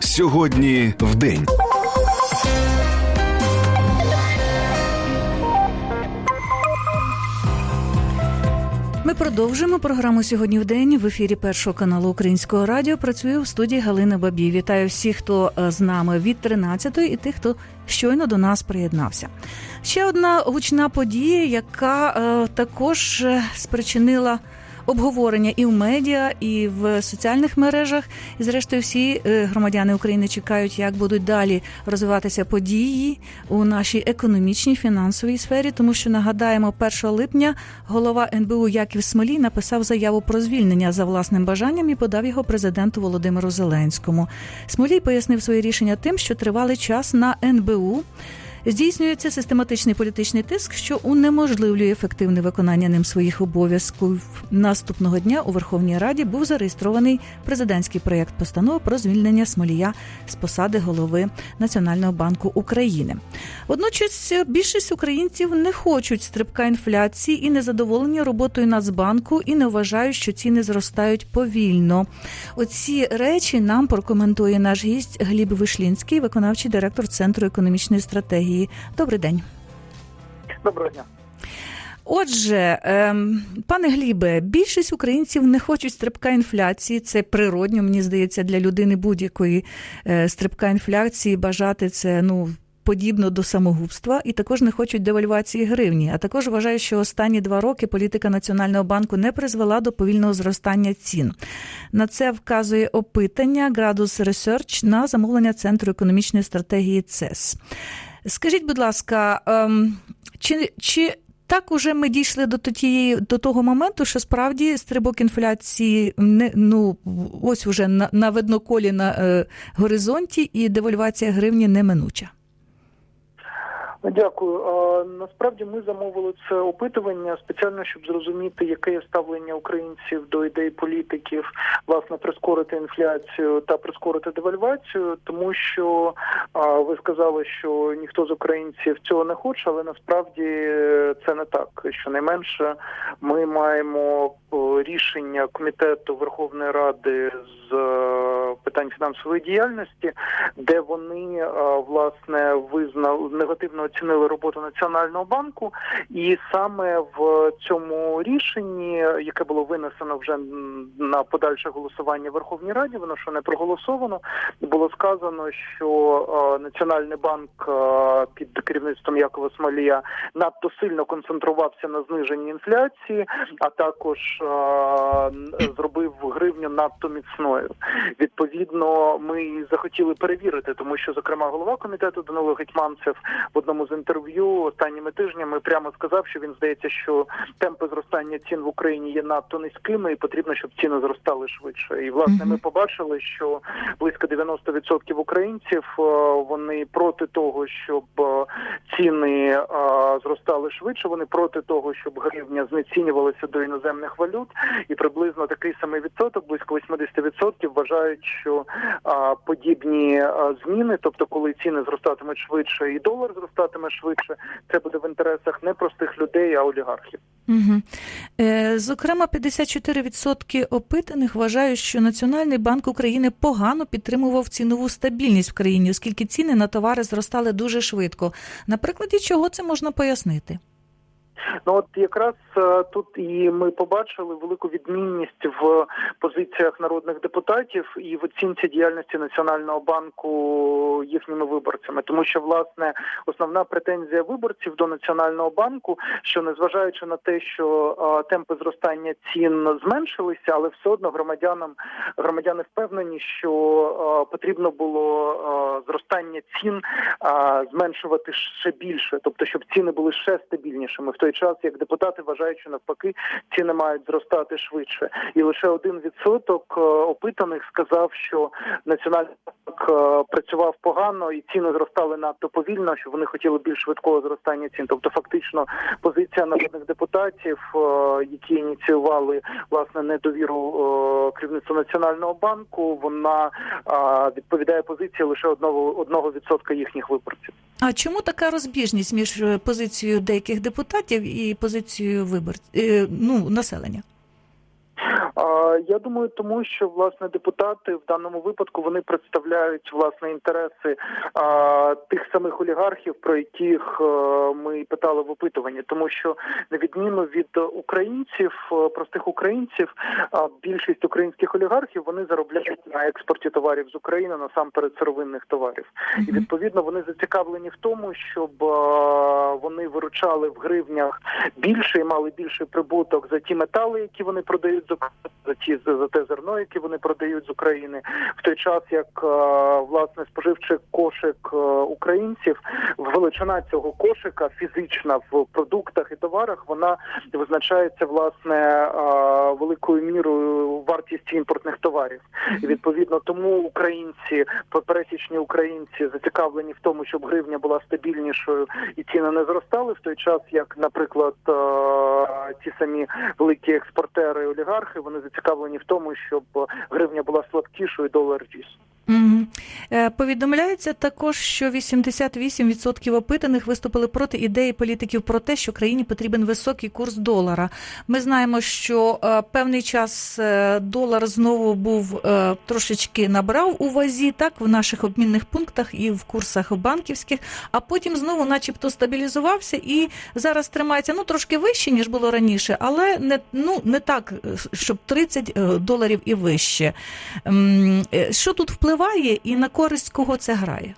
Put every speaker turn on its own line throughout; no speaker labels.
Сьогодні в день.
Ми продовжуємо програму сьогодні в день в ефірі першого каналу Українського радіо. Працює в студії Галина Бабій. Вітаю всіх, хто е, з нами від 13-ї і тих, хто щойно до нас приєднався. Ще одна гучна подія, яка е, також е, спричинила. Обговорення і в медіа, і в соціальних мережах, і зрештою всі е, громадяни України чекають, як будуть далі розвиватися події у нашій економічній фінансовій сфері. Тому що нагадаємо, 1 липня голова НБУ Яків Смолій написав заяву про звільнення за власним бажанням і подав його президенту Володимиру Зеленському. Смолій пояснив своє рішення тим, що тривалий час на НБУ. Здійснюється систематичний політичний тиск, що унеможливлює ефективне виконання ним своїх обов'язків. Наступного дня у Верховній Раді був зареєстрований президентський проєкт постанови про звільнення Смолія з посади голови Національного банку України. Водночас більшість українців не хочуть стрибка інфляції і незадоволені роботою Нацбанку і не вважають, що ціни зростають повільно. Оці речі нам прокоментує наш гість Гліб Вишлінський, виконавчий директор Центру економічної стратегії. Добрий день.
Доброго дня.
Отже, ем, пане Глібе, більшість українців не хочуть стрибка інфляції. Це природньо, мені здається, для людини будь-якої е, стрибка інфляції бажати це ну. Подібно до самогубства, і також не хочуть девальвації гривні. А також вважаю, що останні два роки політика Національного банку не призвела до повільного зростання цін. На це вказує опитання Gradus Research на замовлення Центру економічної стратегії ЦЕС. Скажіть, будь ласка, ем, чи, чи так уже ми дійшли до тієї до того моменту, що справді стрибок інфляції не ну ось уже на, на видноколі на е, горизонті, і девальвація гривні неминуча?
Дякую. А, насправді ми замовили це опитування спеціально, щоб зрозуміти, яке є ставлення українців до ідей політиків, власне, прискорити інфляцію та прискорити девальвацію, тому що ви сказали, що ніхто з українців цього не хоче, але насправді це не так. Щонайменше ми маємо рішення комітету Верховної Ради з е, питань фінансової діяльності, де вони власне визнали негативно оцінили роботу національного банку, і саме в цьому рішенні, яке було винесено вже на подальше голосування в Верховній Раді, воно що не проголосовано, було сказано, що Національний банк під керівництвом Якова Смолія надто сильно концентрувався на зниженні інфляції, а також зробив гривню надто міцною. Відповідно, ми захотіли перевірити, тому що, зокрема, голова комітету Данило Гетьманцев в одному з інтерв'ю останніми тижнями прямо сказав, що він здається, що темпи зростання цін в Україні є надто низькими, і потрібно, щоб ціни зростали швидше. І власне ми побачили, що близько 90% українців вони проти того, щоб ціни зростали швидше. Вони проти того, щоб гривня знецінювалася до іноземних валют, і приблизно такий самий відсоток, близько 80% вважають, що подібні зміни, тобто коли ціни зростатимуть швидше, і долар зростатиме швидше, це буде в інтересах не простих людей, а олігархів.
Угу. Е, зокрема, 54% опитаних вважають, що Національний банк України погано підтримував цінову стабільність в країні, оскільки ціни на товари зростали дуже швидко. На прикладі чого це можна пояснити?
Ну от якраз тут і ми побачили велику відмінність в позиціях народних депутатів і в оцінці діяльності національного банку їхніми виборцями, тому що власне основна претензія виборців до національного банку, що незважаючи на те, що темпи зростання цін зменшилися, але все одно громадянам громадяни впевнені, що потрібно було зростання цін зменшувати ще більше, тобто щоб ціни були ще стабільнішими в той час, як депутати вважають, що навпаки ціни мають зростати швидше, і лише один відсоток опитаних сказав, що національний банк працював погано і ціни зростали надто повільно, що вони хотіли більш швидкого зростання цін. Тобто, фактично, позиція народних депутатів, які ініціювали власне недовіру керівництву національного банку, вона відповідає позиції лише одного одного відсотка їхніх виборців.
А чому така розбіжність між позицією деяких депутатів і позицію виборців ну населення?
Я думаю, тому що власне депутати в даному випадку вони представляють власне інтереси а, тих самих олігархів, про яких е, ми питали в опитуванні, тому що на відміну від українців, е, простих українців, а, більшість українських олігархів вони заробляють на експорті товарів з України насамперед сировинних товарів, і відповідно вони зацікавлені в тому, щоб е, вони виручали в гривнях більше і мали більший прибуток за ті метали, які вони продають з України, за ті за, те зерно, яке вони продають з України, в той час як е, власне споживчий кошик е, українців, величина цього кошика фізична в продуктах і товарах, вона визначається власне е, великою мірою вартістю імпортних товарів. І відповідно тому українці, пересічні українці, зацікавлені в тому, щоб гривня була стабільнішою і ціни не зростали, в той час як, наприклад, ті самі великі експортери, олігархи, вони зацікавлені в тому, щоб гривня була слабкішою, долар ріс.
Мгм. Е, Повідомляється також, що 88% опитаних виступили проти ідеї політиків про те, що країні потрібен високий курс долара. Ми знаємо, що е, певний час е, долар знову був трошечки набрав у вазі, так в наших обмінних пунктах і в курсах банківських, а потім знову, начебто, стабілізувався і зараз тримається ну трошки вище ніж було раніше, але не ну не так, щоб 30 е, доларів і вище. Що тут впливає і на користь кого це грає?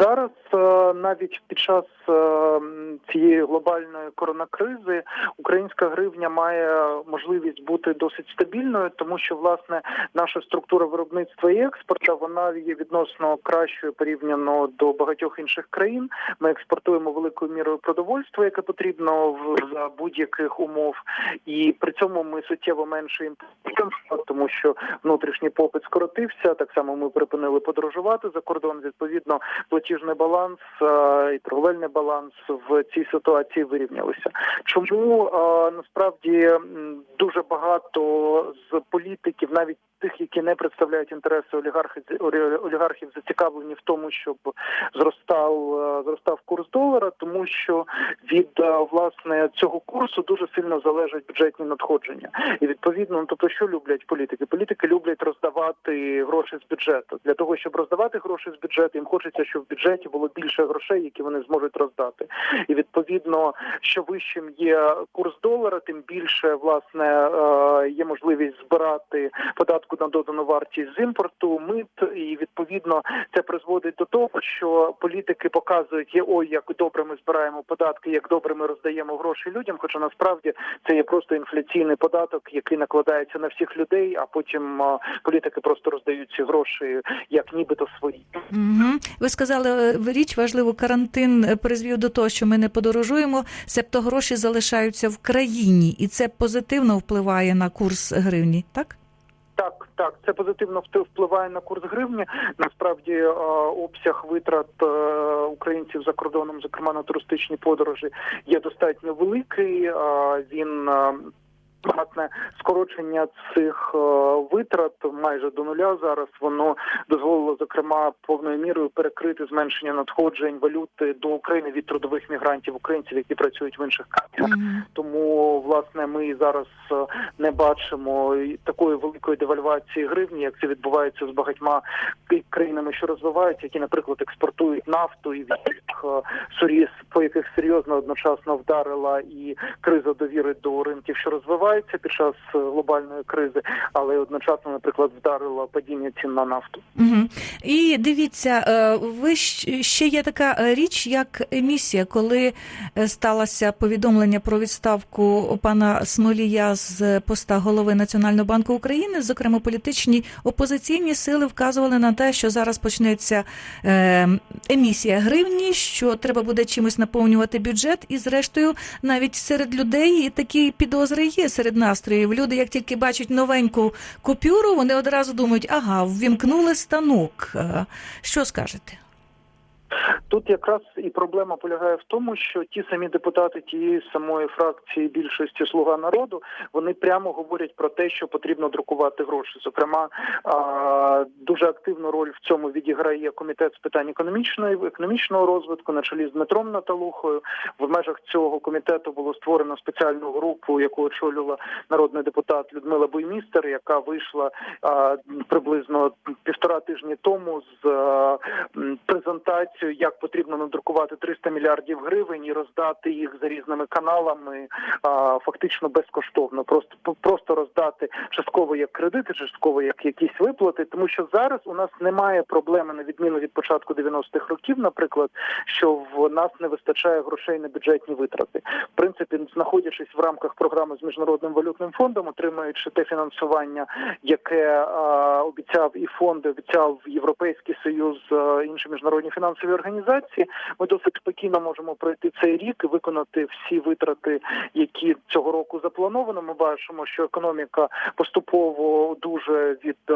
Зараз навіть під час е, цієї глобальної коронакризи українська гривня має можливість бути досить стабільною, тому що власне наша структура виробництва і експорту вона є відносно кращою порівняно до багатьох інших країн. Ми експортуємо великою мірою продовольства, яке потрібно в за будь-яких умов, і при цьому ми суттєво менше імпортуємо, тому що внутрішній попит скоротився. Так само ми припинили подорожувати за кордон. Відповідно, платіжний баланс е, і торговельний баланс в цій ситуації вирівнялися. Чому е, насправді дуже багато з політиків, навіть тих, які не представляють інтереси олігархів, олігархів, зацікавлені в тому, щоб зростав е, зростав курс долара, тому що від е, власне цього курсу дуже сильно залежать бюджетні надходження. І відповідно, ну, тобто, що люблять політики? Політики люблять роздавати гроші з бюджету. Для того щоб роздавати гроші з бюджету, їм хочеться, щоб в бюджеті було більше грошей, які вони зможуть роздати. І відповідно, що вищим є курс долара, тим більше власне е, є можливість збирати податку на додану вартість з імпорту, мит, і відповідно це призводить до того, що політики показують, є ой, як добре ми збираємо податки, як добре ми роздаємо гроші людям. Хоча насправді це є просто інфляційний податок, який накладається на всіх людей, а потім е, політики просто роздають ці гроші як нібито свої.
Угу. Ви сказали е, річ важливу, карантин е, призвів до того, що ми не подорожуємо, себто гроші залишаються в країні, і це позитивно впливає на курс гривні, так?
Так, так, це позитивно впливає на курс гривні. Насправді е, обсяг витрат е, українців за кордоном, зокрема на туристичні подорожі, є достатньо великий. Е, Він Власне, скорочення цих е, витрат майже до нуля. Зараз воно дозволило зокрема повною мірою перекрити зменшення надходжень валюти до України від трудових мігрантів українців, які працюють в інших країнах. Тому власне ми зараз е, не бачимо такої великої девальвації гривні, як це відбувається з багатьма країнами, що розвиваються, які, наприклад, експортують нафту, і в е, суріс, по яких серйозно одночасно вдарила і криза довіри до ринків, що розвиваються під час е, глобальної кризи, але одночасно, наприклад, вдарила падіння цін на нафту.
Угу. І дивіться, е, ви ще є така е, річ, як емісія, коли сталося повідомлення про відставку пана Смолія з поста голови Національного банку України. Зокрема, політичні опозиційні сили вказували на те, що зараз почнеться емісія гривні, що треба буде чимось наповнювати бюджет, і зрештою, навіть серед людей такі підозри є серед настроїв. Люди, як тільки бачать новеньку купюру, вони одразу думають, ага, ввімкнули станок. Е, Що скажете?
Тут якраз і проблема полягає в тому, що ті самі депутати тієї самої фракції більшості Слуга народу вони прямо говорять про те, що потрібно друкувати гроші. Зокрема, дуже активну роль в цьому відіграє комітет з питань економічної економічного розвитку на чолі з Дмитром Наталухою. В межах цього комітету було створено спеціальну групу, яку очолювала народний депутат Людмила Буймістер, яка вийшла приблизно півтора тижні тому з а, презентацією, як потрібно надрукувати 300 мільярдів гривень і роздати їх за різними каналами, а, фактично безкоштовно. Просто просто роздати частково як кредити, частково як якісь виплати, тому що зараз у нас немає проблеми на відміну від початку 90-х років, наприклад, що в нас не вистачає грошей на бюджетні витрати. В принципі, знаходячись в рамках програми з міжнародним валютним фондом, отримуючи те фінансування, яке а, обіцяв і фонд, обіцяв Європейський Союз, а, інші міжнародні фінансові організації, ми досить спокійно можемо пройти цей рік і виконати всі витрати, які цього року заплановано. Ми бачимо, що економіка поступово дуже від е,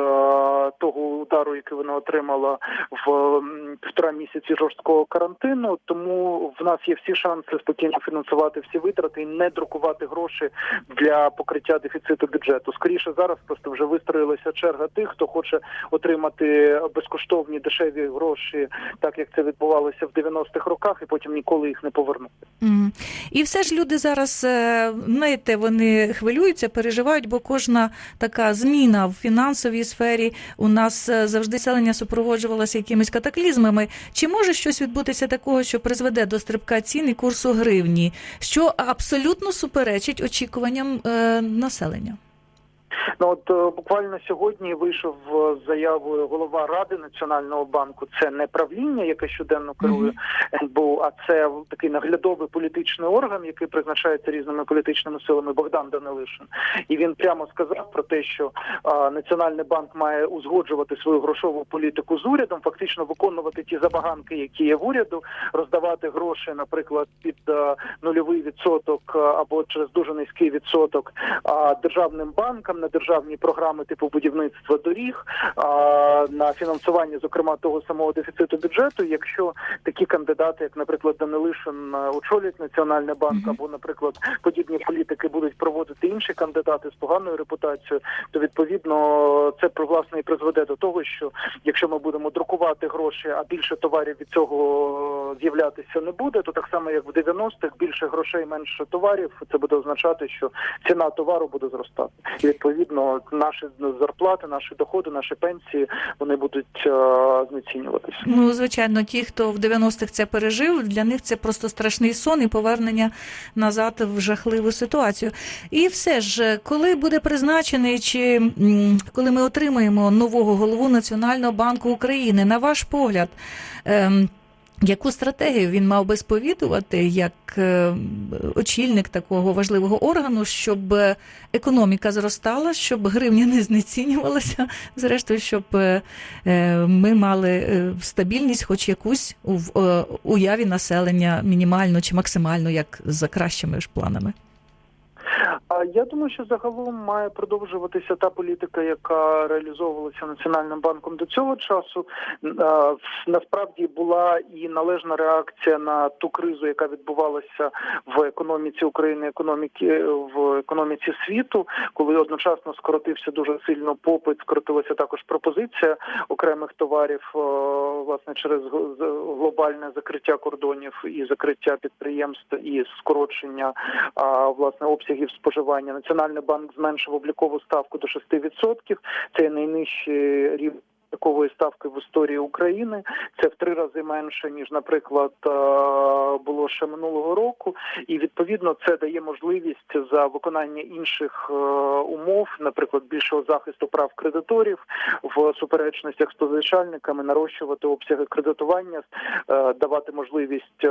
того удару, який вона отримала в півтора місяці жорсткого карантину. Тому в нас є всі шанси спокійно фінансувати всі витрати і не друкувати гроші для покриття дефіциту бюджету. Скоріше зараз просто вже вистроїлася черга тих, хто хоче отримати безкоштовні дешеві гроші, так як це відбувалося в 90-х роках, і потім ніколи їх не повернути.
Мгм. І все ж люди зараз, е, знаєте, вони хвилюються, переживають, бо кожна така зміна в фінансовій сфері у нас е, завжди селення супроводжувалося якимись катаклізмами. Чи може щось відбутися такого, що призведе до стрибка цін і курсу гривні, що абсолютно суперечить очікуванням е, населення?
Ну от е, буквально сьогодні вийшов е, з заявою голова ради національного банку. Це не правління, яке щоденно керує НБУ, а це такий наглядовий політичний орган, який призначається різними політичними силами Богдан Данилишин. І він прямо сказав про те, що а, Національний банк має узгоджувати свою грошову політику з урядом, фактично виконувати ті забаганки, які є в уряду, роздавати гроші, наприклад, під а, нульовий відсоток або через дуже низький відсоток а, державним банкам на державні програми типу будівництва доріг, а, на фінансування, зокрема того самого дефіциту бюджету. Якщо такі кандидати, як, наприклад, Данилишин, е, очолять Національний банк, або, наприклад, подібні політики будуть проводити інші кандидати з поганою репутацією, то відповідно це про власне і призведе до того, що якщо ми будемо друкувати гроші, а більше товарів від цього з'являтися не буде, то так само як в 90-х, більше грошей, менше товарів, це буде означати, що ціна товару буде зростати. І відповідно наші зарплати, наші доходи, наші пенсії вони будуть е, знецінюватися.
Ну, звичайно, ті, хто в 90-х це пережив, для них це просто страшний сон і повернення назад в жахливу ситуацію. І все ж, коли буде призначений, чи коли ми отримаємо нового голову Національного банку України, на ваш погляд, ем, яку стратегію він мав би сповідувати як е, очільник такого важливого органу, щоб економіка зростала, щоб гривня не знецінювалася, зрештою, щоб е, е, ми мали стабільність, хоч якусь у уяві населення мінімально чи максимально, як за кращими ж планами.
Я думаю, що загалом має продовжуватися та політика, яка реалізовувалася національним банком до цього часу. Насправді була і належна реакція на ту кризу, яка відбувалася в економіці України, економіки в економіці світу, коли одночасно скоротився дуже сильно попит, скоротилася також пропозиція окремих товарів, власне, через глобальне закриття кордонів і закриття підприємств і скорочення власне обсягів споживання. Національний банк зменшив облікову ставку до 6%. Це найнижчий рівень. Такової ставки в історії України. Це в три рази менше ніж, наприклад, е, було ще минулого року, і відповідно це дає можливість за виконання інших е, умов, наприклад, більшого захисту прав кредиторів в суперечностях з позичальниками, нарощувати обсяги кредитування, е, давати можливість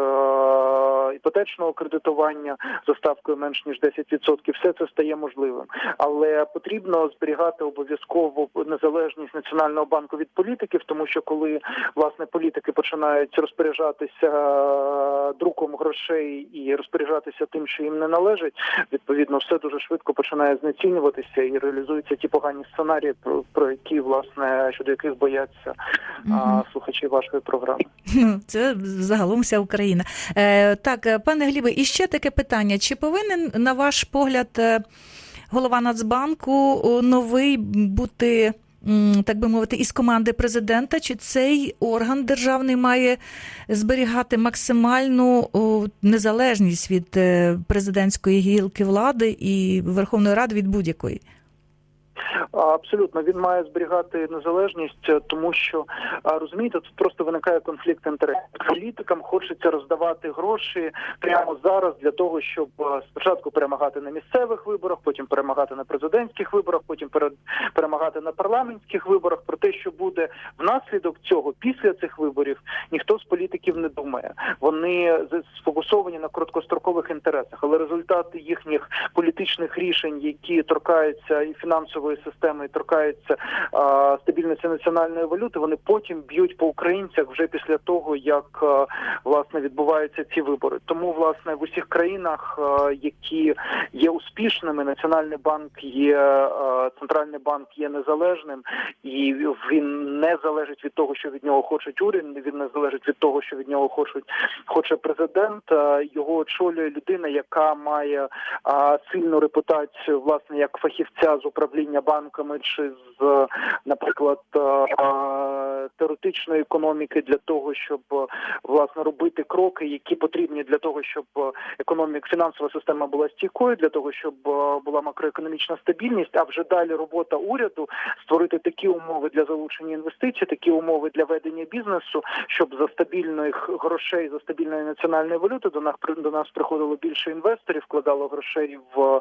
іпотечного кредитування за ставкою менш ніж 10%. Все це стає можливим, але потрібно зберігати обов'язково незалежність національного банку спочатку від політиків, тому що коли власне політики починають розпоряджатися е, друком грошей і розпоряджатися тим, що їм не належить, відповідно, все дуже швидко починає знецінюватися і реалізуються ті погані сценарії, про, які власне щодо яких бояться а, слухачі вашої програми.
Це загалом вся Україна. Е, так, е, пане Глібе, і ще таке питання: чи повинен, на ваш погляд, голова Нацбанку новий бути? Так би мовити, із команди президента, чи цей орган державний має зберігати максимальну незалежність від е, президентської гілки влади і Верховної Ради від будь-якої?
Абсолютно, він має зберігати незалежність, е, тому що розумієте, тут просто виникає конфлікт інтересів. Політикам хочеться роздавати гроші прямо зараз для того, щоб е, спочатку перемагати на місцевих виборах, потім перемагати на президентських виборах, потім перемагати на парламентських виборах. Про те, що буде внаслідок цього після цих виборів, ніхто з політиків не думає. Вони сфокусовані на короткострокових інтересах, але результати їхніх політичних рішень, які торкаються і фінансової системи, і торкаються а, стабільності національної валюти, вони потім б'ють по українцях вже після того, як а, власне відбуваються ці вибори. Тому власне в усіх країнах, а, які є успішними, національний банк є а, центральний банк є незалежним, і він не залежить від того, що від нього хочуть уряд, він не залежить від того, що від нього хочуть хоче президент. А, Його очолює людина, яка має а, сильну репутацію, власне, як фахівця з управління банками чи з, наприклад, теоретичної економіки для того, щоб власне робити кроки, які потрібні для того, щоб економік, фінансова система була стійкою, для того, щоб е, була макроекономічна стабільність. А вже далі робота уряду створити такі умови для залучення інвестицій, такі умови для ведення бізнесу, щоб за стабільних грошей, за стабільної національної валюти до нас до нас приходило більше інвесторів, вкладало грошей в е,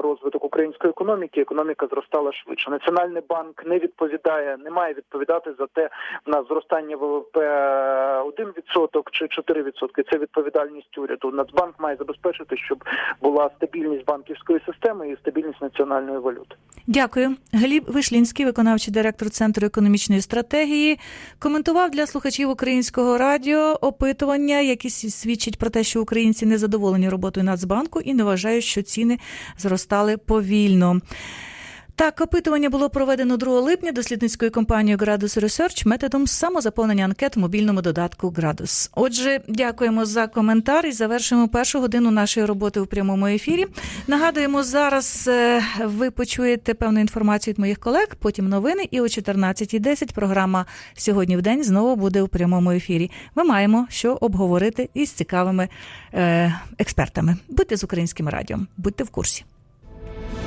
розвиток української економіки. Економіка зростала швидше. Національний банк не відповідає, не має відповідати за те, в нас зростання ВВП 1% чи 4%. Це відповідальність уряду. Нацбанк має забезпечити, щоб була стабільність банківської системи і стабільність національної валюти.
Дякую. Гліб Вишлінський, виконавчий директор Центру економічної стратегії, коментував для слухачів українського радіо опитування, які свідчать про те, що українці не задоволені роботою Нацбанку і не вважають, що ціни зростали повільно. Так, опитування було проведено 2 липня дослідницькою компанією Gradus Research методом самозаповнення анкет в мобільному додатку Gradus. Отже, дякуємо за коментар і завершуємо першу годину нашої роботи у прямому ефірі. Нагадуємо, зараз е, ви почуєте певну інформацію від моїх колег, потім новини, і о 14.10 програма сьогодні в день знову буде у прямому ефірі. Ми маємо що обговорити із цікавими е, експертами. Будьте з українським радіо, будьте в курсі.